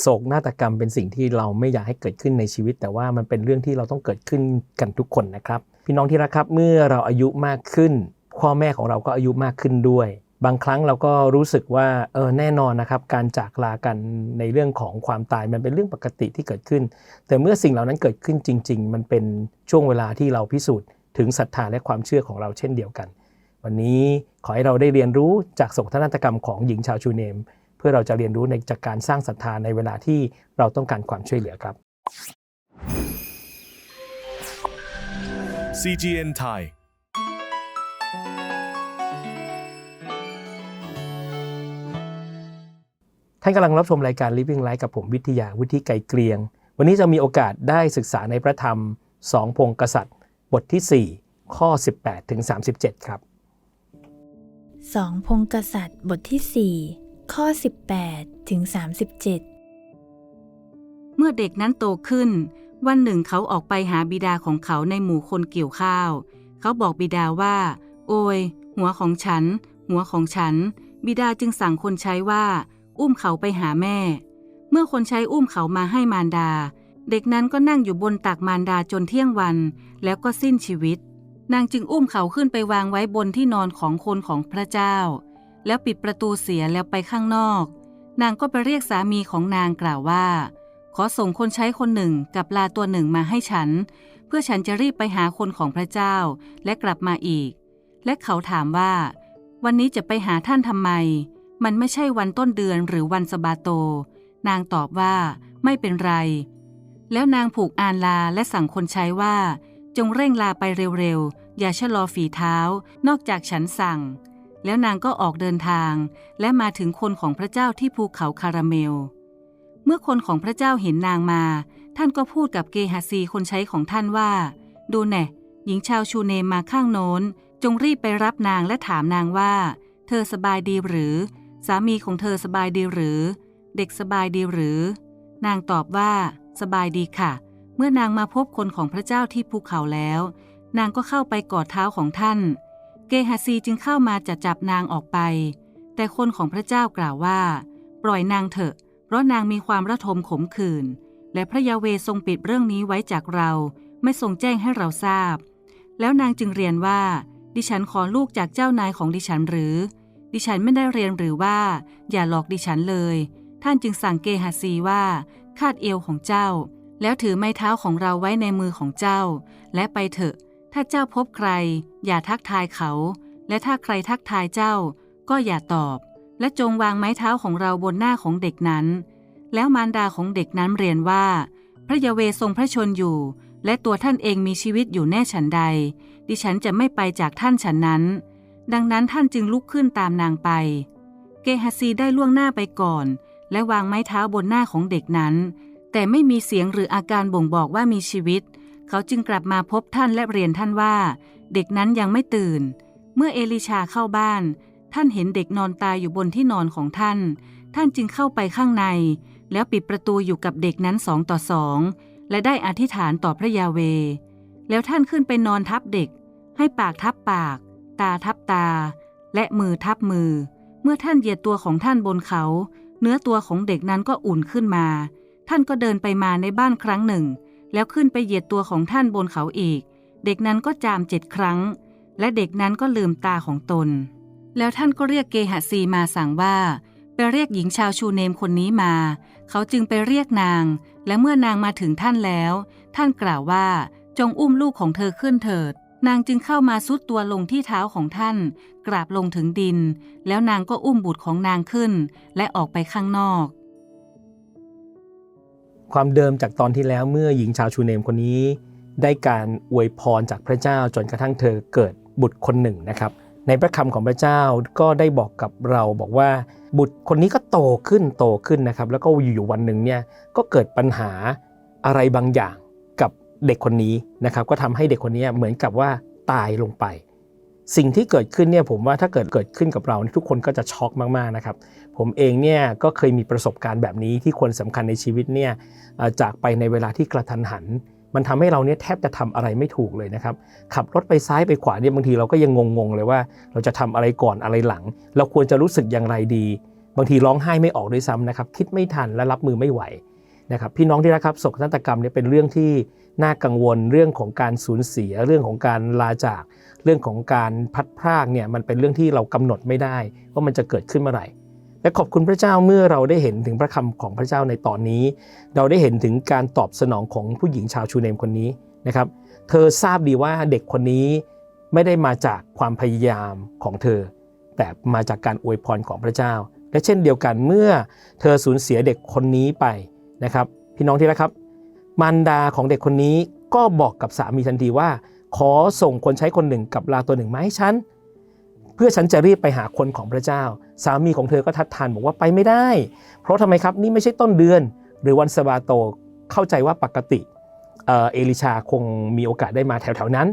โศกนาฏกรรมเป็นสิ่งที่เราไม่อยากให้เกิดขึ้นในชีวิต แต่ว่ามันเป็นเรื่องที่เราต้องเกิดขึ้นกันทุกคนนะครับ พี่น้องที่รักครับเมื่อเราอายุมากขึ้น พ่อแม่ของเราก็อายุมากขึ้นด้วย บางครั้งเราก็รู้สึกว่าเออแน่นอนนะครับ การจากลากันในเรื่องของความตายมันเป็นเรื่องปกติที่เกิดขึ้น แต่เมื่อสิ่งเหล่านั้นเกิดขึ้นจริง ๆ มันเป็นช่วงเวลาที่เราพิสูจน์ถึงศรัทธาและความเชื่อของเราเช่นเดียวกัน วันนี้ขอให้เราได้เรียนรู้จากโศกนาฏกรรมของหญิงชาวชูเนม พื่อเราจะเรียนรู้ในจากการสร้างศรัทธาในเวลาที่เราต้องการความช่วยเหลือครับ CGN Thai ท่านกำลังรับชมรายการ Living Life กับผมวิทยาวุฒิไกรเกรียง วันนี้จะมีโอกาสได้ศึกษาในพระธรรมสองพงศ์กษัตริย์ บทที่ 4 ข้อ 18ถึง37 ครับสองพงศ์กษัตริย์บทที่ 4 ข้อ 18 ถึง 37 เมื่อเด็กนั้นโตขึ้น วันหนึ่งเขาออกไปหาบิดาของเขาในหมู่คนเกี่ยวข้าว เขาบอกบิดาว่า โอย หัวของฉัน หัวของฉัน บิดาจึงสั่งคนใช้ว่า อุ้มเขาไปหาแม่ เมื่อคนใช้อุ้มเขามาให้มารดา เด็กนั้นก็นั่งอยู่บนตักมารดาจนเที่ยงวัน แล้วก็สิ้นชีวิต นางจึงอุ้มเขาขึ้นไปวางไว้บนที่นอนของคนของพระเจ้า แล้วปิดประตูเสียแล้วไปข้างนอก นางก็ไปเรียกสามีของนางกล่าวว่า ขอส่งคนใช้คนหนึ่งกับลาตัวหนึ่งมาให้ฉัน เพื่อฉันจะรีบไปหาคนของพระเจ้าและกลับมาอีก และเขาถามว่า วันนี้จะไปหาท่านทำไม มันไม่ใช่วันต้นเดือนหรือวันสบาโต นางตอบว่าไม่เป็นไร แล้วนางผูกอานลาและสั่งคนใช้ว่า จงเร่งลาไปเร็วๆอย่าชะลอฝีเท้า นอกจากฉันสั่ง แล้วนางก็ออกเดินทาง และมาถึงคนของพระเจ้าที่ภูเขาคาราเมล เมื่อคนของพระเจ้าเห็นนางมา ท่านก็พูดกับเกฮาซีคนใช้ของท่านว่า ดูแน่หญิงชาวชูเนมมาข้างโน้น จงรีบไปรับนางและถามนางว่า เธอสบายดีหรือ สามีของเธอสบายดีหรือ เด็กสบายดีหรือ นางตอบว่า สบายดีค่ะ เมื่อนางมาพบคนของพระเจ้าที่ภูเขาแล้ว นางก็เข้าไปกอดเท้าของท่าน เกฮาซีจึงเข้ามาจะจับนางออกไป แต่คนของพระเจ้ากล่าวว่า ปล่อยนางเถอะ เพราะนางมีความระทมขมขื่น และพระยาเวทรงปิดเรื่องนี้ไว้จากเรา ไม่ทรงแจ้งให้เราทราบ แล้วนางจึงเรียนว่า ดิฉันขอลูกจากเจ้านายของดิฉันหรือ ดิฉันไม่ได้เรียนหรือว่า อย่าหลอกดิฉันเลย ท่านจึงสั่งเกฮาซีว่าคาดเอวของเจ้า แล้วถือไม้เท้าของเราไว้ในมือของเจ้า และไปเถอะ ถ้าเจ้าพบใคร อย่าทักทายเขา และถ้าใครทักทายเจ้า ก็อย่าตอบ และจงวางไม้เท้าของเราบนหน้าของเด็กนั้น แล้วมารดาของเด็กนั้นเรียนว่า พระยาเวทรงพระชนอยู่ และตัวท่านเองมีชีวิตอยู่แน่ฉันใด ดิฉันจะไม่ไปจากท่านฉันนั้น ดังนั้นท่านจึงลุกขึ้นตามนางไป เกฮาซีได้ล่วงหน้าไปก่อน และวางไม้เท้าบนหน้าของเด็กนั้น แต่ไม่มีเสียงหรืออาการบ่งบอกว่ามีชีวิต เขาจึงกลับมาพบท่านและเรียนท่านว่า เด็กนั้นยังไม่ตื่น เมื่อเอลิชาเข้าบ้าน ท่านเห็นเด็กนอนตายอยู่บนที่นอนของท่าน ท่านจึงเข้าไปข้างใน แล้วปิดประตูอยู่กับเด็กนั้นสองต่อสองและได้อธิษฐานต่อพระยาเว แล้วท่านขึ้นไปนอนทับเด็ก ให้ปากทับปาก ตาทับตา และมือทับมือ เมื่อท่านเหยียดตัวของท่านบนเขา เนื้อตัวของเด็กนั้นก็อุ่นขึ้นมา ท่านก็เดินไปมาในบ้านครั้งหนึ่ง แล้วขึ้นไปเหยียดตัวของท่านบนเขาอีก เด็กนั้นก็จามเจ็ดครั้ง และเด็กนั้นก็ลืมตาของตน แล้วท่านก็เรียกเกหะซีมาสั่งว่า ไปเรียกหญิงชาวชูเนมคนนี้มา เขาจึงไปเรียกนาง และเมื่อนางมาถึงท่านแล้ว ท่านกล่าวว่าจงอุ้มลูกของเธอขึ้นเถิด นางจึงเข้ามาซุดตัวลงที่เท้าของท่าน กราบลงถึงดิน แล้วนางก็อุ้มบุตรของนางขึ้น และออกไปข้างนอก ความเดิมจากตอนที่แล้วเมื่อหญิงชาวชูเนมคนนี้ ได้การอวยพรจากพระเจ้าจนกระทั่งเธอเกิดบุตรคนหนึ่งนะครับ ในพระคำของพระเจ้าก็ได้บอกกับเราบอกว่าบุตรคนนี้ก็โตขึ้นโตขึ้นนะครับ แล้วก็อยู่ๆวันหนึ่งเนี่ยก็เกิดปัญหาอะไรบางอย่างกับเด็กคนนี้นะครับ ก็ทำให้เด็กคนนี้เหมือนกับว่าตายลงไป สิ่งที่เกิดขึ้นเนี่ยผมว่าถ้าเกิดเกิดขึ้นกับเราทุกคนก็จะช็อกมากๆนะครับผมเองเนี่ยก็เคยมีประสบการณ์แบบนี้ที่คนสำคัญในชีวิตเนี่ยจากไปในเวลาที่กระทันหัน มันทำให้เราเนี่ยแทบจะทำอะไรไม่ถูกเลยนะครับขับรถไปซ้ายไปขวาเนี่ยบางทีเราก็ยังงงๆเลยว่า เราจะทำอะไรก่อนอะไรหลัง เราควรจะรู้สึกอย่างไรดี บางทีร้องไห้ไม่ออกด้วยซ้ำนะครับคิดไม่ทันและรับมือไม่ไหวนะครับพี่น้องที่รักครับโศกนาฏกรรมเนี่ยเป็นเรื่องที่ น่ากังวลเรื่องของการสูญเสียเรื่องของการลาจากเรื่องของการพัดพรากเนี่ยมันเป็นเรื่องที่เรากำหนดไม่ได้ว่ามันจะเกิดขึ้นเมื่อไหร่และขอบคุณพระเจ้าเมื่อเราได้เห็นถึงพระคำของพระเจ้าในตอนนี้ เราได้เห็นถึงการตอบสนองของผู้หญิงชาวชูเนมคนนี้นะครับ เธอทราบดีว่าเด็กคนนี้ไม่ได้มาจากความพยายามของเธอ แต่มาจากการอวยพรของพระเจ้า และเช่นเดียวกันเมื่อเธอสูญเสียเด็กคนนี้ไปนะครับ พี่น้องที่รักครับ มารดาของเด็กคนนี้ก็บอกกับสามีทันทีว่า ขอส่งคนใช้คนหนึ่งกับลาตัวหนึ่งมาให้ฉันเพื่อฉันจะรีบไปหาคนของพระเจ้า สามีของเธอก็ทัดทานบอกว่าไปไม่ได้ เพราะทำไมครับนี่ไม่ใช่ต้นเดือน หรือวันสบาโตเข้าใจว่าปกติเอลิชาคงมีโอกาสได้มาแถวๆนั้น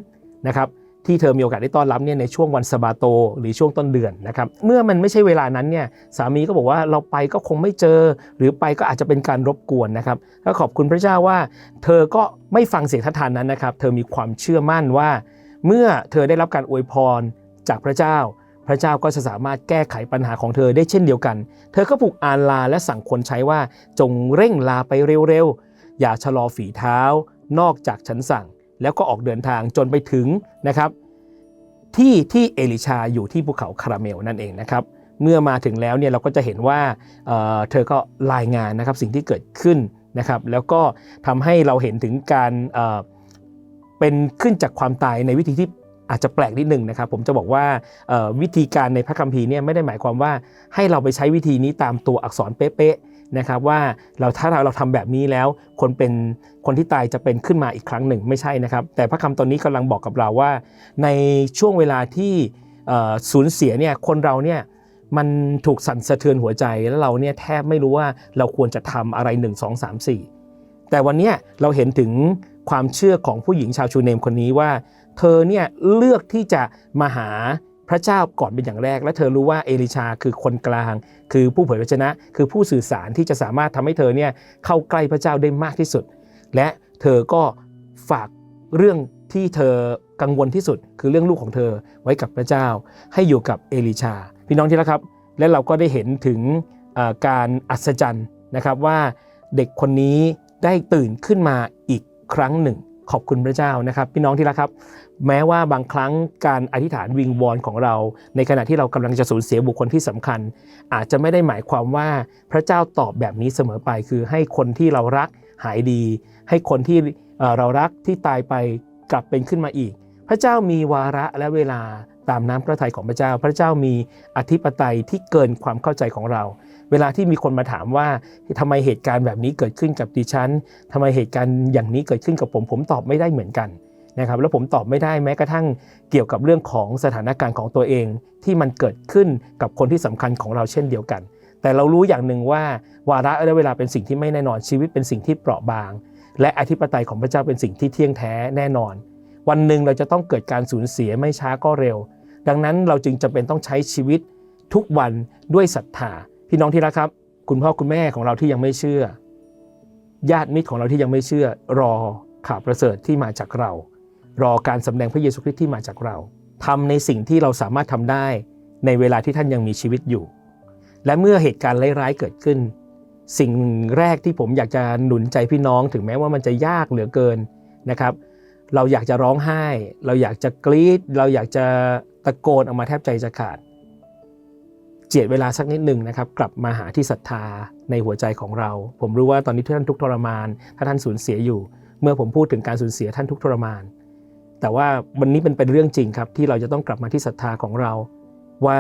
นะครับ ที่เธอมีโอกาสได้ต้อนรับเนี่ยในช่วงวันสบาโต หรือช่วงต้นเดือนนะครับเมื่อมันไม่ใช่เวลานั้นเนี่ยสามีก็บอกว่าเราไปก็คงไม่เจอ หรือไปก็อาจจะเป็นการรบกวนนะครับก็ขอบคุณพระเจ้าว่า เธอก็ไม่ฟังเสียงทัดทานนั้นนะครับ เธอมีความเชื่อมั่นว่า เมื่อเธอได้รับการอวยพรจากพระเจ้า พระเจ้าก็จะสามารถแก้ไขปัญหาของเธอได้เช่นเดียวกัน เธอก็ผูกอ่านลาและสั่งคนใช้ว่าจงเร่งลาไปเร็วๆอย่าชะลอฝีเท้า นอกจากฉันสั่ง แล้วก็ออกเดินทางจนไปถึงนะครับที่ที่เอลิชาอยู่ที่ภูเขาคาราเมลนั่นเองนะครับเมื่อมาถึงแล้วเนี่ยเราก็จะเห็นว่าเเธอก็รายงานนะครับสิ่งที่เกิดขึ้นนะครับแล้วก็ทำให้เราเห็นถึงการเเป็นขึ้นจากความตายในวิธีที่อาจจะแปลกนิดหนึ่งนะครับ ผมจะบอกว่าวิธีการในพระคัมภีร์เนี่ยไม่ได้หมายความว่าให้เราไปใช้วิธีนี้ตามตัวอักษรเป๊ะ นะครับว่าเราถ้าเราเราทำแบบนี้แล้ว คนเป็นคนที่ตายจะเป็นขึ้นมาอีกครั้งหนึ่งไม่ใช่นะครับ แต่พระคำตอนนี้กำลังบอกกับเราว่า ในช่วงเวลาที่สูญเสียเนี่ยคนเราเนี่ยมันถูกสั่นสะเทือนหัวใจแล้วเราเนี่ยแทบไม่รู้ว่าเราควรจะทำอะไร 1 2 3 4 แต่วันนี้เราเห็นถึงความเชื่อของผู้หญิงชาวชูเนมคนนี้ว่า เธอเนี่ยเลือกที่จะมาหา พระเจ้าก่อนเป็นอย่างแรก และเธอรู้ว่าเอลิชาคือคนกลาง คือผู้เผยพระชนะ คือผู้สื่อสารที่จะสามารถทำให้เธอเนี่ยเข้าใกล้พระเจ้าได้มากที่สุด และเธอก็ฝากเรื่องที่เธอกังวลที่สุด คือเรื่องลูกของเธอไว้กับพระเจ้า ให้อยู่กับเอลิชา พี่น้องที่รักครับ และเราก็ได้เห็นถึงการอัศจรรย์นะครับว่าเด็กคนนี้ได้ตื่นขึ้นมาอีกครั้งหนึ่ง ขอบคุณพระเจ้านะครับ พี่น้องที่รักครับ แม้ว่าบางครั้งการอธิษฐานวิงวอนของเรา ในขณะที่เรากำลังจะสูญเสียบุคคลที่สำคัญ อาจจะไม่ได้หมายความว่าพระเจ้าตอบแบบนี้เสมอไป คือให้คนที่เรารักหายดี ให้คนที่เอ่อเรารักที่ตายไปกลับเป็นขึ้นมาอีก พระเจ้ามีวาระและเวลา ตามน้ำพระทัยของพระเจ้า พระเจ้ามีอธิปไตยที่เกินความเข้าใจของเรา เวลาที่มีคนมาถามว่าทำไมเหตุการณ์แบบนี้เกิดขึ้นกับดิฉันทำไมเหตุการณ์อย่างนี้เกิดขึ้นกับผม ผมตอบไม่ได้เหมือนกันนะครับแล้วผมตอบไม่ได้แม้กระทั่งเกี่ยวกับเรื่องของสถานการณ์ของตัวเอง ที่มันเกิดขึ้นกับคนที่สำคัญของเราเช่นเดียวกัน แต่เรารู้อย่างหนึ่งว่าวาระและเวลาเป็นสิ่งที่ไม่แน่นอนชีวิตเป็นสิ่งที่เปราะบาง และอธิปไตยของพระเจ้าเป็นสิ่งที่เที่ยงแท้แน่นอน วันหนึ่งเราจะต้องเกิดการสูญเสียไม่ช้าก็เร็ว ดังนั้นเราจึงจำเป็นต้องใช้ชีวิตทุกวันด้วยศรัทธาพี่น้องที่รักครับ คุณพ่อคุณแม่ของเราที่ยังไม่เชื่อ ญาติมิตรของเราที่ยังไม่เชื่อ รอข่าวประเสริฐที่มาจากเรา รอการสำแดงพระเยซูคริสต์ที่มาจากเราทำในสิ่งที่เราสามารถทำได้ในเวลาที่ท่านยังมีชีวิตอยู่ และเมื่อเหตุการณ์ร้ายๆเกิดขึ้น สิ่งแรกที่ผมอยากจะหนุนใจพี่น้องถึงแม้ว่ามันจะยากเหลือเกินนะครับ เราอยากจะร้องไห้ เราอยากจะกรีดเราอยากจะ ตะโกนออกมาแทบใจจะขาด เจียดเวลาสักนิดหนึ่งนะครับ กลับมาหาที่ศรัทธาในหัวใจของเรา ผมรู้ว่าตอนนี้ท่านทุกทรมาน ถ้าท่านสูญเสียอยู่ เมื่อผมพูดถึงการสูญเสียท่านทุกทรมาน แต่ว่าวันนี้เป็นเป็นเรื่องจริงครับ ที่เราจะต้องกลับมาที่ศรัทธาของเรา ว่า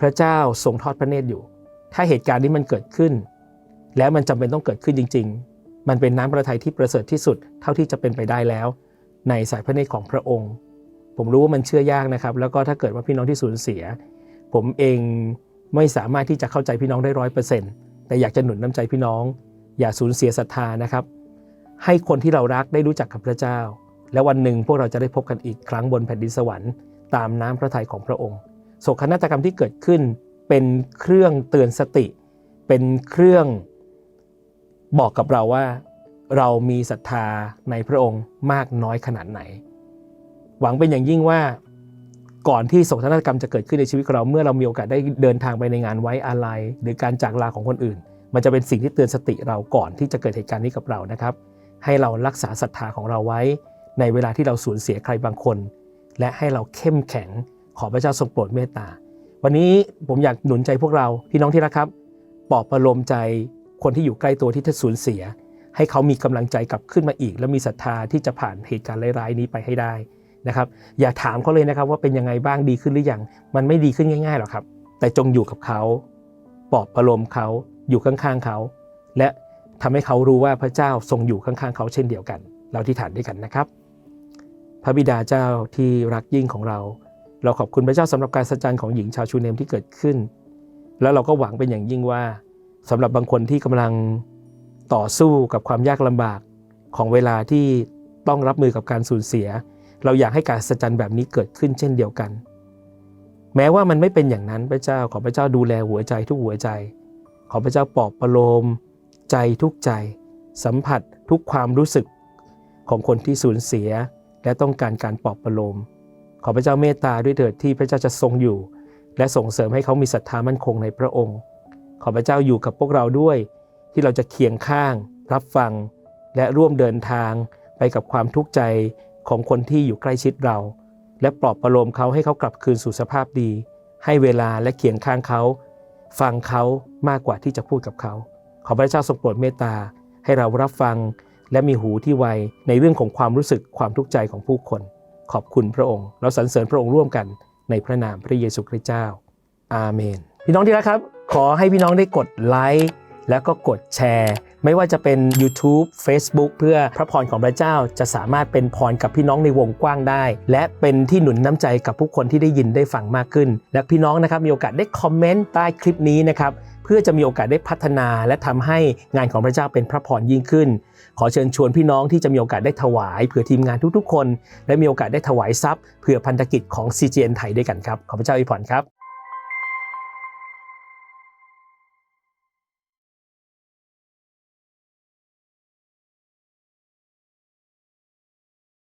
พระเจ้าทรงทอดพระเนตรอยู่ ถ้าเหตุการณ์นี้มันเกิดขึ้น แล้วมันจำเป็นต้องเกิดขึ้นจริง ๆ มันเป็นน้ำพระทัยที่ประเสริฐที่สุดเท่าที่จะเป็นไปได้แล้ว ในสายพระเนตรของพระองค์ ผมรู้ว่ามันเชื่อยากนะครับ แล้วก็ถ้าเกิดว่าพี่น้องที่สูญเสีย ผมเองไม่สามารถที่จะเข้าใจพี่น้องได้ร้อยเปอร์เซ็นต์แต่อยากจะหนุนน้ำใจพี่น้อง อย่าสูญเสียศรัทธานะครับ ให้คนที่เรารักได้รู้จักกับพระเจ้า และวันหนึ่งพวกเราจะได้พบกันอีกครั้งบนแผ่นดินสวรรค์ตามน้ำพระทัยของพระองค์โศกนาฏกรรมที่เกิดขึ้น เป็นเครื่องเตือนสติ เป็นเครื่องบอกกับเราว่า เรามีศรัทธาในพระองค์มากน้อยขนาดไหน หวังเป็นอย่างยิ่งว่าก่อนที่โศกนาฏกรรมจะเกิดขึ้นในชีวิตของเราเมื่อเรามีโอกาสได้เดินทางไปในงานไว้อาลัยหรือการจากลาของคนอื่น มันจะเป็นสิ่งที่เตือนสติเราก่อนที่จะเกิดเหตุการณ์นี้กับเรานะครับ ให้เรารักษาศรัทธาของเราไว้ ในเวลาที่เราสูญเสียใครบางคน และให้เราเข้มแข็งขอพระเจ้าทรงโปรดเมตตา วันนี้ผมอยากหนุนใจพวกเราพี่น้องที่รักครับปลอบประโลมใจคนที่อยู่ใกล้ตัวที่ท่านสูญเสีย ให้เขามีกำลังใจกลับขึ้นมาอีก และมีศรัทธาที่จะผ่านเหตุการณ์ร้ายๆนี้ไปให้ได้ นะครับ อย่าถามเขาเลยนะครับว่าเป็นยังไงบ้างดีขึ้นหรือยัง มันไม่ดีขึ้นง่ายๆหรอกครับ แต่จงอยู่กับเขาปลอบประโลมเขาอยู่ข้างๆเขา และทำให้เขารู้ว่าพระเจ้าทรงอยู่ข้างๆเขาเช่นเดียวกัน เราที่ฐานด้วยกันนะครับ พระบิดาเจ้าที่รักยิ่งของเรา เราขอบคุณพระเจ้าสำหรับการสัจจันของหญิงชาวชูเนมที่เกิดขึ้น แล้วเราก็หวังเป็นอย่างยิ่งว่าสำหรับบางคนที่กำลังต่อสู้กับความยากลำบากของเวลาที่ต้องรับมือกับการสูญเสีย เราอยากให้การสัจจันแบบนี้เกิดขึ้นเช่นเดียวกัน แม้ว่ามันไม่เป็นอย่างนั้นพระเจ้าขอพระเจ้าดูแลหัวใจทุกหัวใจ ขอพระเจ้าปลอบประโลม ใจทุกใจ สัมผัสทุกความรู้สึกของคนที่สูญเสีย และต้องการการปลอบประโลม ขอพระเจ้าเมตตาด้วยเถิดที่พระเจ้าจะทรงอยู่ และส่งเสริมให้เขามีศรัทธามั่นคงในพระองค์ ขอพระเจ้าอยู่กับพวกเราด้วย ที่เราจะเคียงข้าง รับฟัง และร่วมเดินทางไปกับความทุกข์ใจ ของคนที่อยู่ใกล้ชิดเรา และปลอบประโลมเขาให้เขากลับคืนสู่สภาพดี ให้เวลาและเคียงข้างเขา ฟังเขามากกว่าที่จะพูดกับเขา ขอพระเจ้าทรงโปรดเมตตาให้เรารับฟังและมีหูที่ไวในเรื่องของความรู้สึกความทุกข์ใจของผู้คน ขอบคุณพระองค์ เราสรรเสริญพระองค์ร่วมกันในพระนามพระเยซูคริสต์เจ้า อาเมน พี่น้องที่รักครับ ขอให้พี่น้องได้กดไลค์แล้วก็กดแชร์ ไม่ว่าจะเป็น YouTube Facebook เพื่อพระพรของพระเจ้าจะสามารถเป็นพรกับพี่น้องในวงกว้างได้ และเป็นที่หนุนน้ำใจกับผู้คนที่ได้ยินได้ฟังมากขึ้น และพี่น้องนะครับมีโอกาสได้คอมเมนต์ใต้คลิปนี้นะครับเพื่อจะมีโอกาสได้พัฒนาและทำให้งานของพระเจ้าเป็นพระพรยิ่งขึ้น ขอเชิญชวนพี่น้องที่จะมีโอกาสได้ถวายเผื่อทีมงานทุกๆ คน และมีโอกาสได้ถวายทรัพย์เผื่อพันธกิจของ CGN ไทยด้วยกันครับ ขอพระเจ้าอวยพรครับ